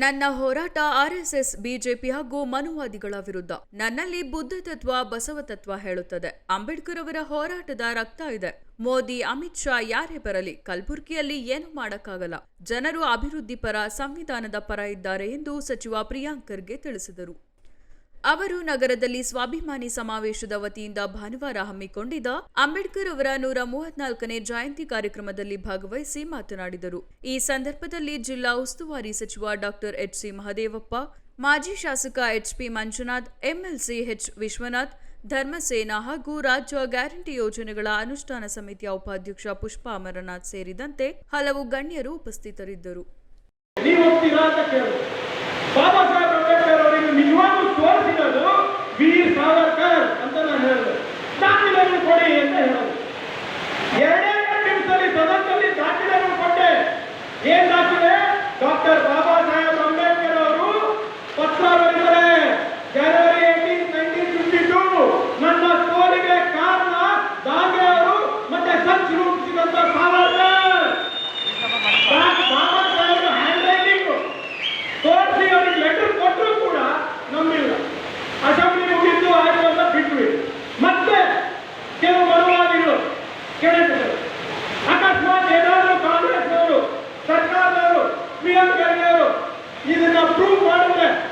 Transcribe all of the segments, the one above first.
ನನ್ನ ಹೋರಾಟ RSS BJP ಹಾಗೂ ಮನುವಾದಿಗಳ ವಿರುದ್ಧ. ನನ್ನಲ್ಲಿ ಬುದ್ಧ ತತ್ವ, ಬಸವ ತತ್ವ ಹೇಳುತ್ತದೆ. ಅಂಬೇಡ್ಕರ್ ಅವರ ಹೋರಾಟದ ರಕ್ತ ಇದೆ. ಮೋದಿ, ಅಮಿತ್ ಶಾ ಯಾರೇ ಬರಲಿ, ಕಲಬುರಗಿಯಲ್ಲಿ ಏನು ಮಾಡಕ್ಕಾಗಲ್ಲ. ಜನರು ಅಭಿವೃದ್ಧಿ ಪರ, ಸಂವಿಧಾನದ ಪರ ಇದ್ದಾರೆ ಎಂದು ಸಚಿವ ಪ್ರಿಯಾಂಕರ್ಗೆ ತಿಳಿಸಿದರು. ಅವರು ನಗರದಲ್ಲಿ ಸ್ವಾಭಿಮಾನಿ ಸಮಾವೇಶದ ವತಿಯಿಂದ ಭಾನುವಾರ ಹಮ್ಮಿಕೊಂಡಿದ್ದ ಅಂಬೇಡ್ಕರ್ ಅವರ ನೂರ ಮೂವತ್ನಾಲ್ಕನೇ ಜಯಂತಿ ಕಾರ್ಯಕ್ರಮದಲ್ಲಿ ಭಾಗವಹಿಸಿ ಮಾತನಾಡಿದರು. ಈ ಸಂದರ್ಭದಲ್ಲಿ ಜಿಲ್ಲಾ ಉಸ್ತುವಾರಿ ಸಚಿವ ಡಾಕ್ಟರ್ ಎಚ್ ಸಿ ಮಹದೇವಪ್ಪ, ಮಾಜಿ ಶಾಸಕ H P Manjunath, MLC H Vishwanath, Dharmasena ಹಾಗೂ ರಾಜ್ಯ ಗ್ಯಾರಂಟಿ ಯೋಜನೆಗಳ ಅನುಷ್ಠಾನ ಸಮಿತಿಯ ಉಪಾಧ್ಯಕ್ಷ ಪುಷ್ಪ ಅಮರನಾಥ್ ಸೇರಿದಂತೆ ಹಲವು ಗಣ್ಯರು ಉಪಸ್ಥಿತರಿದ್ದರು. ಏನ್ ದಾಖಲೆ ಡಾಕ್ಟರ್ ಬಾಬಾ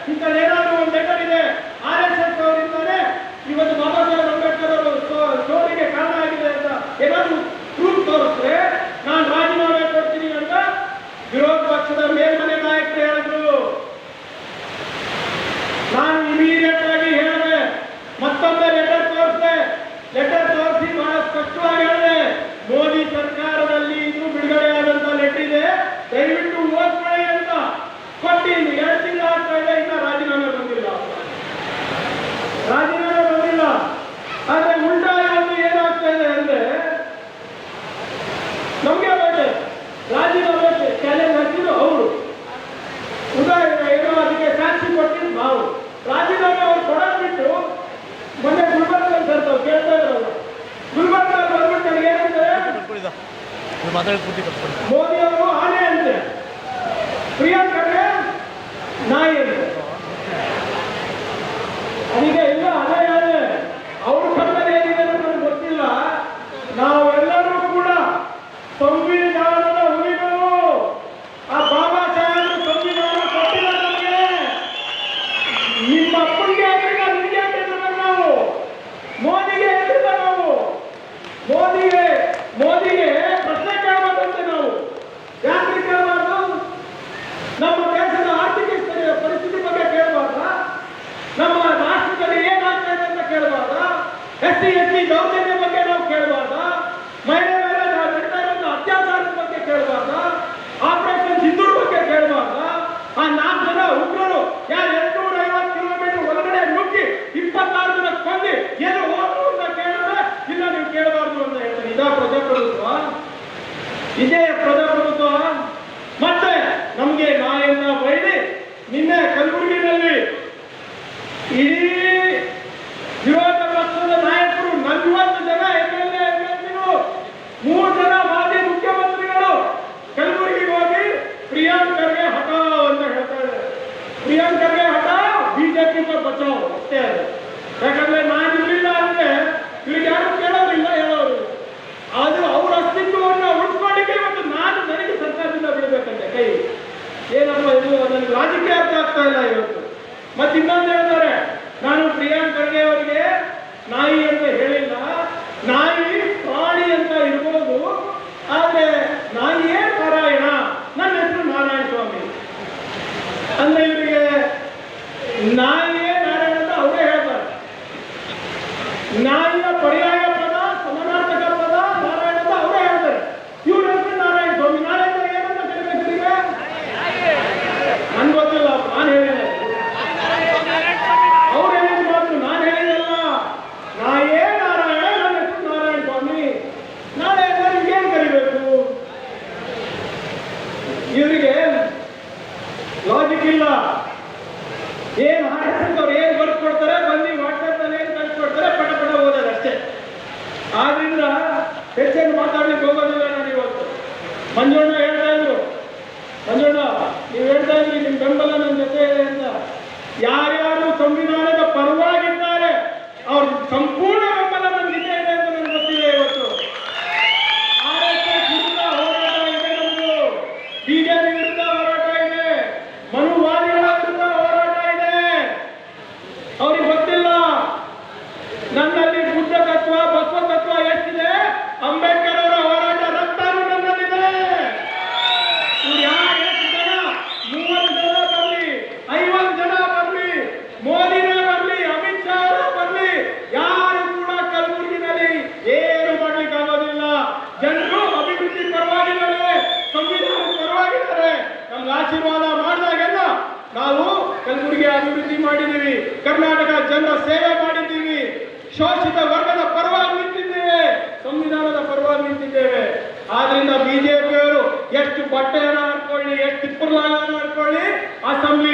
fica ali ಮಾತಾಡಿ ಕೂತಿ ಮೋದಿ ಅವರು ಆನೆ ಅಂತೆ. ಪ್ರಿಯಾ ಕಡೆ ನಾಯಿ ಅಂತೆ. ಸಿ ದೌರ್ಜನ್ಯ ಬಗ್ಗೆ ನಾವು ಕೇಳಬಾರ್ದ? ಮಹಿಳೆ ಮೇಲೆ ನಾವು ನಡೀತಾ ಅತ್ಯಾಚಾರದ ಬಗ್ಗೆ ಕೇಳಬಾರ್ದ? ಆಪರೇಷನ್ ಸಿಂಧೂರ್ ಬಗ್ಗೆ ಕೇಳಬಾರ್ದ? ಆ ನಾಲ್ಕು ಜನ ಉಗ್ರರು ಯಾರು ಎಂಟುನೂರ ಐವತ್ತು ಕಿಲೋಮೀಟರ್ ಒಳಗಡೆ ನುಗ್ಗಿ ಇಪ್ಪತ್ತಾರು ಜನ ಕೊಂದಿ ಏನು ಹೋದ್ರು ಅಂತ ಕೇಳಿದ್ರೆ ಇಲ್ಲ, ನೀವು ಕೇಳಬಾರ್ದು ಅಂತ ಹೇಳ್ತೀನಿ. ಇದಾ ಪ್ರಜಾಪ್ರಭುತ್ವ. ಇದೇ ಪ್ರಜಾಪ್ರಭುತ್ವ ಮತ್ತೆ ನಮಗೆ ನಾಯನ್ನ ಬೈದಿ ನಿನ್ನೆ ಕಲಬುರಗಿನಲ್ಲಿ ಇಡೀ ವಿರೋಧ ಪಕ್ಷದ ನಾಯಕರು ನಲವತ್ತು ಜನ ಎಂ ಎಲ್ ಎ ಮೂರು ಜನ ಮಾಜಿ ಮುಖ್ಯಮಂತ್ರಿಗಳು ಕಲಬುರಗಿಗೆ ಹೋಗಿ ಪ್ರಿಯಾಂಕ್ ಖರ್ಗೆ ಹಠಾವ್ ಅಂತ ಹೇಳ್ತಾ ಇದ್ದಾರೆ ಪ್ರಿಯಾಂಕ್ ಖರ್ಗೆ ಹಠಾವ್ ಬಿಜೆಪಿ ಬಚಾವ್ ಅಷ್ಟೇ ಅದು ಯಾಕಂದ್ರೆ ನಾನು ಇರಲಿಲ್ಲ ಅಂದ್ರೆ ಇವ್ರಿಗೆ ಯಾರು ಕೇಳೋರಿಲ್ಲ ಹೇಳೋರು ಆದ್ರೂ ಅವ್ರ ಅಸ್ತಿತ್ವವನ್ನು ಉಳಿಸ್ಕೊಳ್ಳಿಕ್ಕೆ ಇವತ್ತು ನಾನು ನನಗೆ ಸರ್ಕಾರದಿಂದ ಬಿಡಬೇಕಂತೆ ಕೈ ಇದು ನನಗೆ ರಾಜಕೀಯ ಅರ್ಥ ಆಗ್ತಾ ಇಲ್ಲ ಇವತ್ತು. ಮತ್ತೆ ಇನ್ನೊಂದು ಹೇಳ್ತಾರೆ, ನಾನು ಪ್ರಿಯಾಂಕ್ ಖರ್ಗೆ ಅವರಿಗೆ ನಾಯಿ ಅಂತ ಹೇಳಿಲ್ಲ. ನಾಯಿ ಪ್ರಾಣಿ ಅಂತ ಇರ್ಬೋದು, ಆದ್ರೆ ನಾಯಿಯೇ ನಾರಾಯಣ ನನ್ನ ಹೆಸರು ನಾರಾಯಣ ಸ್ವಾಮಿ. ಅಂದ್ರೆ ಇವರಿಗೆ ನಾಯಿಯೇ ನಾರಾಯಣ ಅಂತ ಅವರೇ ಹೇಳ್ತಾರೆ. ನಾಯಿಯ ಪರ್ಯಾಯ ಪದ ಸಮಾನಾರ್ಥಕ ಪದ ನಾರಾಯಣ ಅಂತ ಅವರೇ ಹೇಳ್ತಾರೆ ಇವ್ರ ಹೆಸರು ನಾರಾಯಣ ಸ್ವಾಮಿ ನಾರಾಯಣ ಏನಂತ ಕರಿಬೇಕು ಈಗ ನನ್ಗೆ ಗೊತ್ತಿಲ್ಲ ನಾನು ಹೇಳಿದೆ ಅವ್ರು ಹೇಳಿದ ಮಾತು ನಾನು ಹೇಳಿದಲ್ಲ ನಾಯೇ ನಾರಾಯಣ ನನ್ನ ಹೆಸರು ನಾರಾಯಣ ಸ್ವಾಮಿ ನಾಳೆ ಎಲ್ಲರಿಗೂ ಏನ್ ಕರಿಬೇಕು ಇವರಿಗೆ ಲಾಜಿಕ್ ಇಲ್ಲ. ಏನ್ ಹಾಕಿದ್ರು ಏನ್ ವರ್ಕ್ ಕೊಡ್ತಾರೆ, ಬನ್ನಿ ವಾಟ್ಸಪ್ನಲ್ಲಿ ಏನ್ ಕಳ್ಸಿಕೊಡ್ತಾರೆ ಪಟ ಪಟ ಓದೋದು ಅಷ್ಟೇ. ಆದ್ರಿಂದ ಹೆಚ್ಚೇನು ಮಾತಾಡ್ಲಿಕ್ಕೆ ಹೋಗೋದಿಲ್ಲ ನಾನು ಇವತ್ತು ಮಂಜುಣ್ಣ ಕಲಬುರಗಿ ಅಭಿವೃದ್ಧಿ ಮಾಡಿದ್ದೀವಿ, ಕರ್ನಾಟಕ ಜನರ ಸೇವೆ ಮಾಡಿದ್ದೀವಿ, ಶೋಷಿತ ವರ್ಗದ ಪರವಾಗಿ ನಿಂತಿದ್ದೇವೆ, ಸಂವಿಧಾನದ ಪರವಾಗಿ ನಿಂತಿದ್ದೇವೆ. ಆದ್ರಿಂದ ಬಿಜೆಪಿಯವರು ಎಷ್ಟು ಬಟ್ಟೆಯನ್ನು ಹಾಕೊಳ್ಳಿ, ಎಷ್ಟು ಇಪ್ಪರ್ಲಾಗ ಹಾಕೊಳ್ಳಿ, ಅಸೆಂಬ್ಲಿ